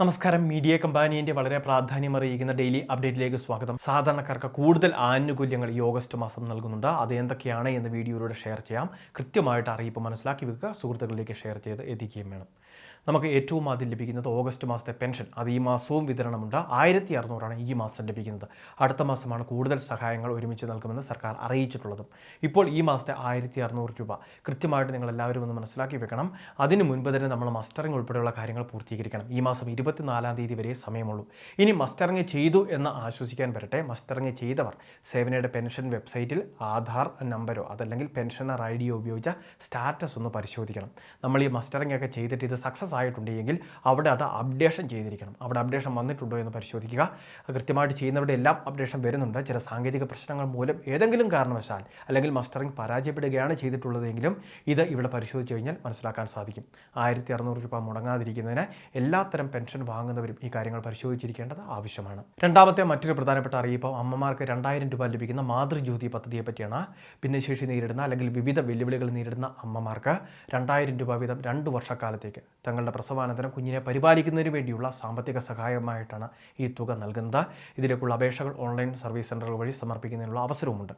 നമസ്കാരം. മീഡിയ കമ്പാനിയന്റെ വളരെ പ്രാധാന്യമറിയിക്കുന്ന ഡെയിലി അപ്ഡേറ്റിലേക്ക് സ്വാഗതം. സാധാരണക്കാർക്ക് കൂടുതൽ ആനുകൂല്യങ്ങൾ ഈ ഓഗസ്റ്റ് മാസം നൽകുന്നുണ്ട്. അത് എന്തൊക്കെയാണ് എന്ന് വീഡിയോയിലൂടെ ഷെയർ ചെയ്യാം. കൃത്യമായിട്ട് അറിയിപ്പ് മനസ്സിലാക്കി വെക്കുക. സുഹൃത്തുക്കളിലേക്ക് ഷെയർ ചെയ്ത് എത്തിക്കുകയും വേണം. നമുക്ക് ഏറ്റവും ആദ്യം ലഭിക്കുന്നത് ഓഗസ്റ്റ് മാസത്തെ പെൻഷൻ. അത് ഈ മാസവും വിതരണമുണ്ട്. ആയിരത്തി അറുന്നൂറാണ് ഈ മാസം ലഭിക്കുന്നത്. അടുത്ത മാസമാണ് കൂടുതൽ സഹായങ്ങൾ ഒരുമിച്ച് നൽകുമെന്ന് സർക്കാർ അറിയിച്ചിട്ടുള്ളതും. ഇപ്പോൾ ഈ മാസത്തെ ആയിരത്തി അറുന്നൂറ് രൂപ കൃത്യമായിട്ട് നിങ്ങൾ എല്ലാവരും ഒന്ന് മനസ്സിലാക്കി വെക്കണം. അതിന് മുൻപ് തന്നെ നമ്മൾ മസ്റ്ററിംഗ് ഉൾപ്പെടെയുള്ള കാര്യങ്ങൾ പൂർത്തീകരിക്കണം. ഈ മാസം ഇരുപത്തിനാലാം തീയതി വരെ സമയമുള്ളൂ. ഇനി മസ്റ്ററിംഗ് ചെയ്തു എന്ന് ആശ്വസിക്കാൻ വരട്ടെ. മസ്റ്ററിംഗ് ചെയ്തവർ സേവനയുടെ പെൻഷൻ വെബ്സൈറ്റിൽ ആധാർ നമ്പരോ അതല്ലെങ്കിൽ പെൻഷനർ ഐ ഡിയോ ഉപയോഗിച്ച സ്റ്റാറ്റസ് ഒന്ന് പരിശോധിക്കണം. നമ്മൾ ഈ മസ്റ്ററിംഗ് ഒക്കെ ചെയ്തിട്ട് ഇത് സക്സസ് ആയിട്ടുണ്ടെങ്കിൽ അവിടെ അത് അപ്ഡേഷൻ ചെയ്തിരിക്കണം. അവിടെ അപ്ഡേഷൻ വന്നിട്ടുണ്ടോ എന്ന് പരിശോധിക്കുക. കൃത്യമായിട്ട് ചെയ്യുന്നവരുടെ എല്ലാം അപ്ഡേഷൻ വരുന്നുണ്ട്. ചില സാങ്കേതിക പ്രശ്നങ്ങൾ മൂലം ഏതെങ്കിലും കാരണവശാൽ അല്ലെങ്കിൽ മസ്റ്ററിംഗ് പരാജയപ്പെടുകയാണ് ചെയ്തിട്ടുള്ളതെങ്കിലും ഇത് ഇവിടെ പരിശോധിച്ച് കഴിഞ്ഞാൽ മനസ്സിലാക്കാൻ സാധിക്കും. ആയിരത്തി അറുന്നൂറ് രൂപ മുടങ്ങാതിരിക്കുന്നതിന് എല്ലാത്തരം പെൻഷൻ വാങ്ങുന്നവരും ഈ കാര്യങ്ങൾ പരിശോധിച്ചിരിക്കേണ്ടത് ആവശ്യമാണ്. രണ്ടാമത്തെ മറ്റൊരു പ്രധാനപ്പെട്ട അറിയിപ്പ് അമ്മമാർക്ക് രണ്ടായിരം രൂപ ലഭിക്കുന്ന മാതൃജ്യോതി പദ്ധതിയെ പറ്റിയാണ്. ഭിന്നശേഷി നേരിടുന്ന അല്ലെങ്കിൽ വിവിധ വെല്ലുവിളികൾ നേരിടുന്ന അമ്മമാർക്ക് രണ്ടായിരം രൂപ വീതം രണ്ട് വർഷക്കാലത്തേക്ക് തങ്ങളുടെ പ്രസവാനന്തരം കുഞ്ഞിനെ പരിപാലിക്കുന്നതിന് വേണ്ടിയുള്ള സാമ്പത്തിക സഹായമായിട്ടാണ് ഈ തുക നൽകുന്നത്. ഇതിലേക്കുള്ള അപേക്ഷകൾ ഓൺലൈൻ സർവീസ് സെന്ററുകൾ വഴി സമർപ്പിക്കുന്നതിനുള്ള അവസരവുമുണ്ട്.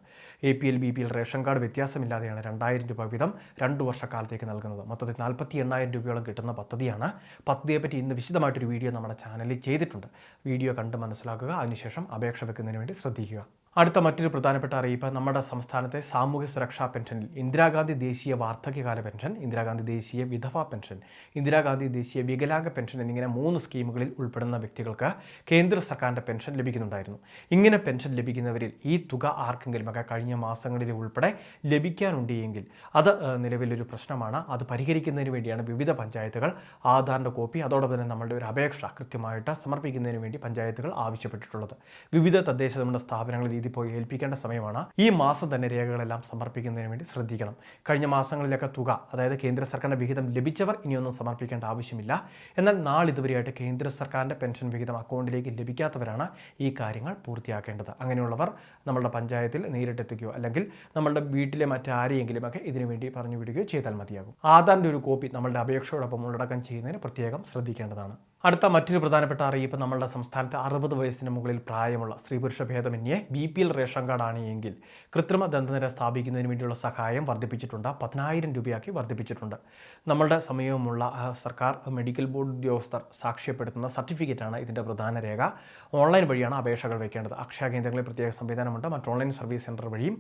A P L B P L ration card വ്യത്യാസമില്ലാതെയാണ് രണ്ടായിരം രൂപ വീതം രണ്ട് വർഷക്കാലത്തേക്ക് നൽകുന്നത്. മൊത്തത്തിൽ നാൽപ്പത്തി എണ്ണായിരം രൂപയോളം കിട്ടുന്ന പദ്ധതിയാണ്. പദ്ധതിയെപ്പറ്റി ഇന്ന് വിശദമായിട്ടൊരു വീഡിയോ നമ്മുടെ ചാനലിൽ ചെയ്തിട്ടുണ്ട്. വീഡിയോ കണ്ട് മനസ്സിലാക്കുക. അതിനുശേഷം അപേക്ഷ വെക്കുന്നതിന് വേണ്ടി ശ്രദ്ധിക്കുക. അടുത്ത മറ്റൊരു പ്രധാനപ്പെട്ട അറിയിപ്പ് നമ്മുടെ സംസ്ഥാനത്തെ സാമൂഹ്യ സുരക്ഷാ പെൻഷനിൽ ഇന്ദിരാഗാന്ധി ദേശീയ വാർദ്ധക്യകാല പെൻഷൻ ഇന്ദിരാഗാന്ധി ദേശീയ വിധവ പെൻഷൻ ഇന്ദിരാഗാന്ധി ദേശീയ വികലാംഗ പെൻഷൻ എന്നിങ്ങനെ മൂന്ന് സ്കീമുകളിൽ ഉൾപ്പെടുന്ന വ്യക്തികൾക്ക് കേന്ദ്ര സർക്കാരിന്റെ പെൻഷൻ ലഭിക്കുന്നുണ്ടായിരുന്നു. ഇങ്ങനെ പെൻഷൻ ലഭിക്കുന്നവരിൽ ഈ തുക ആർക്കെങ്കിലും ഒക്കെ കഴിഞ്ഞ മാസങ്ങളിൽ ഉൾപ്പെടെ ലഭിക്കാനുണ്ട് എങ്കിൽ അത് നിലവിലൊരു പ്രശ്നമാണ്. അത് പരിഹരിക്കുന്നതിന് വേണ്ടിയാണ് വിവിധ പഞ്ചായത്തുകൾ ആധാറിന്റെ കോപ്പി അതോടൊപ്പം തന്നെ നമ്മളുടെ ഒരു അപേക്ഷ കൃത്യമായിട്ട് സമർപ്പിക്കുന്നതിന് വേണ്ടി പഞ്ചായത്തുകൾ ആവശ്യപ്പെട്ടിട്ടുള്ളത്. വിവിധ തദ്ദേശ നമ്മുടെ സ്ഥാപനങ്ങളിൽ ഇത് പോയി ഏൽപ്പിക്കേണ്ട സമയമാണ്. ഈ മാസം തന്നെ രേഖകളെല്ലാം സമർപ്പിക്കുന്നതിന് വേണ്ടി ശ്രദ്ധിക്കണം. കഴിഞ്ഞ മാസങ്ങളിലൊക്കെ തുക അതായത് കേന്ദ്ര സർക്കാരിന്റെ വിഹിതം ലഭിച്ചവർ ഇനിയൊന്നും സമർപ്പിക്കേണ്ട ആവശ്യമില്ല. എന്നാൽ നാളിതുവരെയായിട്ട് കേന്ദ്ര സർക്കാരിന്റെ പെൻഷൻ വിഹിതം അക്കൗണ്ടിലേക്ക് ലഭിക്കാത്തവരാണ് ഈ കാര്യങ്ങൾ പൂർത്തിയാക്കേണ്ടത്. അങ്ങനെയുള്ളവർ നമ്മളുടെ പഞ്ചായത്തിൽ നേരിട്ടെത്തുകയോ അല്ലെങ്കിൽ നമ്മളുടെ വീട്ടിലെ മറ്റാരെയെങ്കിലുമൊക്കെ ഇതിനു വേണ്ടി പറഞ്ഞു വിടുകയോ ചെയ്താൽ മതിയാകും. ആധാറിന്റെ ഒരു കോപ്പി നമ്മളുടെ അപേക്ഷയോടൊപ്പം ഉള്ളടക്കം ചെയ്യുന്നതിന് പ്രത്യേകം ശ്രദ്ധിക്കേണ്ടതാണ്. അടുത്ത മറ്റൊരു പ്രധാനപ്പെട്ട അറിയിപ്പ് നമ്മളുടെ സംസ്ഥാനത്ത് അറുപത് വയസ്സിന് മുകളിൽ പ്രായമുള്ള സ്ത്രീ പുരുഷ ഭേദമന്യേ ബി പി എൽ റേഷൻ കാർഡാണ് എങ്കിൽ കൃത്രിമ ദന്തനിര സ്ഥാപിക്കുന്നതിന് വേണ്ടിയുള്ള സഹായം വർദ്ധിപ്പിച്ചിട്ടുണ്ട് പതിനായിരം രൂപയാക്കി വർദ്ധിപ്പിച്ചിട്ടുണ്ട്. നമ്മളുടെ സമയവുമുള്ള സർക്കാർ മെഡിക്കൽ ബോർഡ് ഉദ്യോഗസ്ഥർ സാക്ഷ്യപ്പെടുത്തുന്ന സർട്ടിഫിക്കറ്റാണ് ഇതിന്റെ പ്രധാന രേഖ. ഓൺലൈൻ വഴിയാണ് അപേക്ഷകൾ വയ്ക്കേണ്ടത്. അക്ഷയ കേന്ദ്രങ്ങളിൽ പ്രത്യേക സംവിധാനമുണ്ട്. മറ്റ് ഓൺലൈൻ സർവീസ് സെന്റർ വഴിയും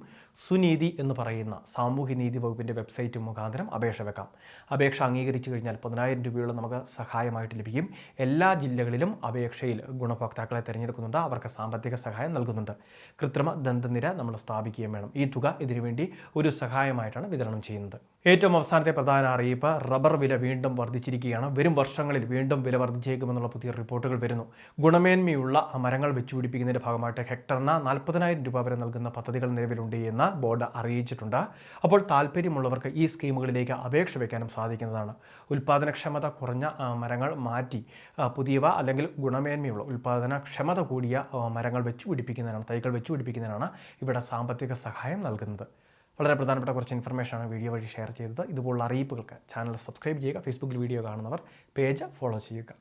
സുനീതി എന്ന് പറയുന്ന സാമൂഹ്യ നീതി വകുപ്പിന്റെ വെബ്സൈറ്റ് മുഖാന്തരം അപേക്ഷ വെക്കാം. അപേക്ഷ അംഗീകരിച്ചു കഴിഞ്ഞാൽ പതിനായിരം രൂപയോളം നമുക്ക് സഹായമായിട്ട് ലഭിക്കും. എല്ലാ ജില്ലകളിലും അപേക്ഷയിൽ ഗുണഭോക്താക്കളെ തിരഞ്ഞെടുക്കുന്നുണ്ട്. അവർക്ക് സാമ്പത്തിക സഹായം നൽകുന്നുണ്ട്. കൃത്രിമ ദന്തനിര നമ്മൾ സ്ഥാപിക്കുകയും വേണം. ഈ തുക ഇതിനുവേണ്ടി ഒരു സഹായമായിട്ടാണ് വിതരണം ചെയ്യുന്നത്. ഏറ്റവും അവസാനത്തെ പ്രധാന അറിയിപ്പ് റബ്ബർ വില വീണ്ടും വർദ്ധിച്ചിരിക്കുകയാണ്. വരും വർഷങ്ങളിൽ വീണ്ടും വില വർദ്ധിച്ചേക്കുമെന്നുള്ള പുതിയ റിപ്പോർട്ടുകൾ വരുന്നു. ഗുണമേന്മയുള്ള മരങ്ങൾ വെച്ചുപിടിപ്പിക്കുന്നതിന്റെ ഭാഗമായിട്ട് ഹെക്ടറിന് നാൽപ്പതിനായിരം രൂപ വരെ നൽകുന്ന പദ്ധതികൾ നിലവിലുണ്ട് എന്ന് ബോർഡ് അറിയിച്ചിട്ടുണ്ട്. അപ്പോൾ താല്പര്യമുള്ളവർക്ക് ഈ സ്കീമുകളിലേക്ക് അപേക്ഷ വയ്ക്കാനും സാധിക്കുന്നതാണ്. ഉൽപ്പാദനക്ഷമത കുറഞ്ഞ മരങ്ങൾ മാറ്റി പുതിയവ അല്ലെങ്കിൽ ഗുണമേന്മയുള്ള ഉൽപ്പാദനക്ഷമത കൂടിയ മരങ്ങൾ വെച്ച് പിടിപ്പിക്കുന്നതിനാണ് തൈകൾ വെച്ച് പിടിപ്പിക്കുന്നതിനാണ് ഇവിടെ സാമ്പത്തിക സഹായം നൽകുന്നത്. വളരെ പ്രധാനപ്പെട്ട കുറച്ച് ഇൻഫർമേഷനാണ് വീഡിയോ വഴി ഷെയർ ചെയ്തത്. ഇതുപോലുള്ള അറിയിപ്പുകൾക്ക് ചാനൽ സബ്സ്ക്രൈബ് ചെയ്യുക ഫേസ്ബുക്കിൽ വീഡിയോ കാണുന്നവർ പേജ് ഫോളോ ചെയ്യുക.